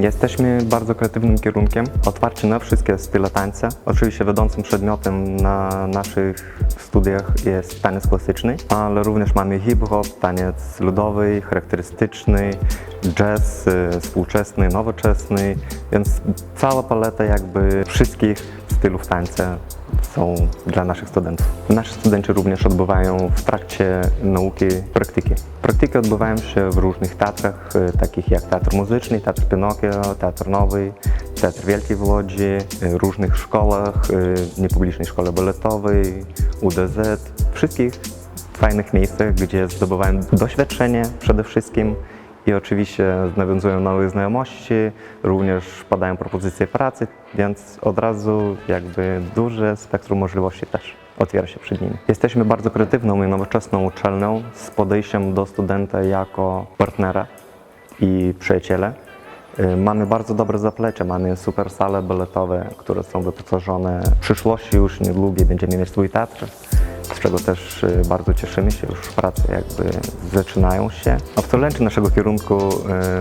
Jesteśmy bardzo kreatywnym kierunkiem, otwarci na wszystkie style tańca. Oczywiście wiodącym przedmiotem na naszych studiach jest taniec klasyczny, ale również mamy hip-hop, taniec ludowy, charakterystyczny, jazz, y, współczesny, nowoczesny, więc cała paleta jakby wszystkich stylów tańca są dla naszych studentów. Nasi studenci również odbywają w trakcie nauki praktyki. Praktyki odbywają się w różnych teatrach, e, takich jak Teatr Muzyczny, Teatr Pinokio, Teatr Nowy, Teatr Wielkiej w Łodzi, e, różnych szkołach, e, niepublicznej szkole baletowej, UDZ, wszystkich fajnych miejscach, gdzie zdobywają doświadczenie przede wszystkim i oczywiście nawiązują nowe znajomości, również padają propozycje pracy, więc od razu jakby duże spektrum możliwości też otwiera się przed nimi. Jesteśmy bardzo kreatywną i nowoczesną uczelnią z podejściem do studenta jako partnera i przyjaciela. Y, Mamy bardzo dobre zaplecze, mamy super sale baletowe, które są wyposażone. W przyszłości już niedługo będziemy mieć swój teatr, czego też y, bardzo cieszymy się, już prace jakby zaczynają się. Absolwenci naszego kierunku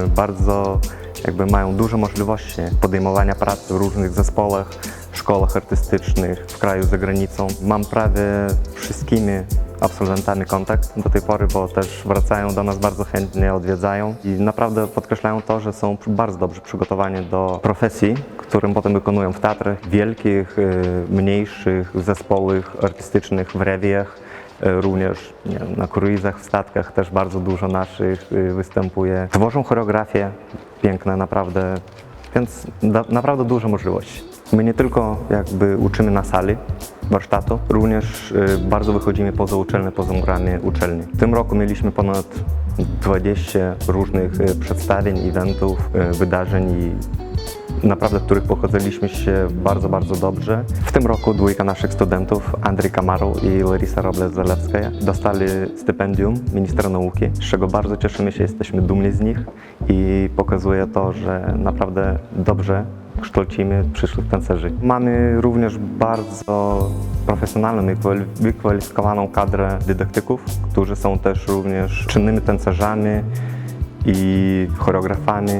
y, bardzo jakby mają duże możliwości podejmowania pracy w różnych zespołach, szkołach artystycznych, w kraju, za granicą. Mam prawie wszystkimi absolwentami kontakt do tej pory, bo też wracają do nas bardzo chętnie, odwiedzają i naprawdę podkreślają to, że są bardzo dobrze przygotowani do profesji, którą potem wykonują w teatrach wielkich, y, mniejszych, zespołach artystycznych, w rewiach. y, Również na kruizach, w statkach też bardzo dużo naszych y, występuje. Tworzą choreografię piękne naprawdę, więc da, naprawdę dużo możliwości. My nie tylko jakby uczymy na sali warsztatu, również bardzo wychodzimy poza uczelnię, poza murami uczelni. W tym roku mieliśmy ponad 20 różnych przedstawień, eventów, wydarzeń i naprawdę, których pochodziliśmy się bardzo, bardzo dobrze. W tym roku dwójka naszych studentów, Andrzej Kamaru i Larisa Robles-Zalewskaja, dostali stypendium Ministra Nauki, z czego bardzo cieszymy się, jesteśmy dumni z nich i pokazuje to, że naprawdę dobrze kształcimy przyszłych tancerzy. Mamy również bardzo profesjonalną i kwali- wykwalifikowaną kadrę dydaktyków, którzy są też również czynnymi tancerzami i choreografami.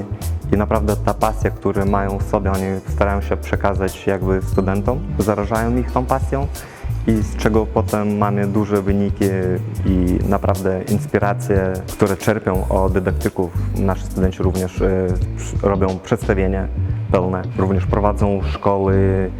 I naprawdę ta pasja, którą mają w sobie, oni starają się przekazać jakby studentom, zarażają ich tą pasją i z czego potem mamy duże wyniki i naprawdę inspiracje, które czerpią od dydaktyków. Nasi studenci również e, robią przedstawienia pełne, również prowadzą szkoły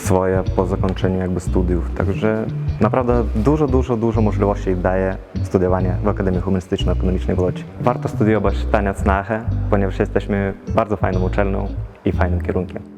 swoje po zakończeniu jakby studiów. Także naprawdę dużo, dużo, dużo możliwości daje studiowanie w Akademii Humanistyczno-Ekonomicznej w Łodzi. Warto studiować taniec na ponieważ jesteśmy bardzo fajną uczelnią i fajnym kierunkiem.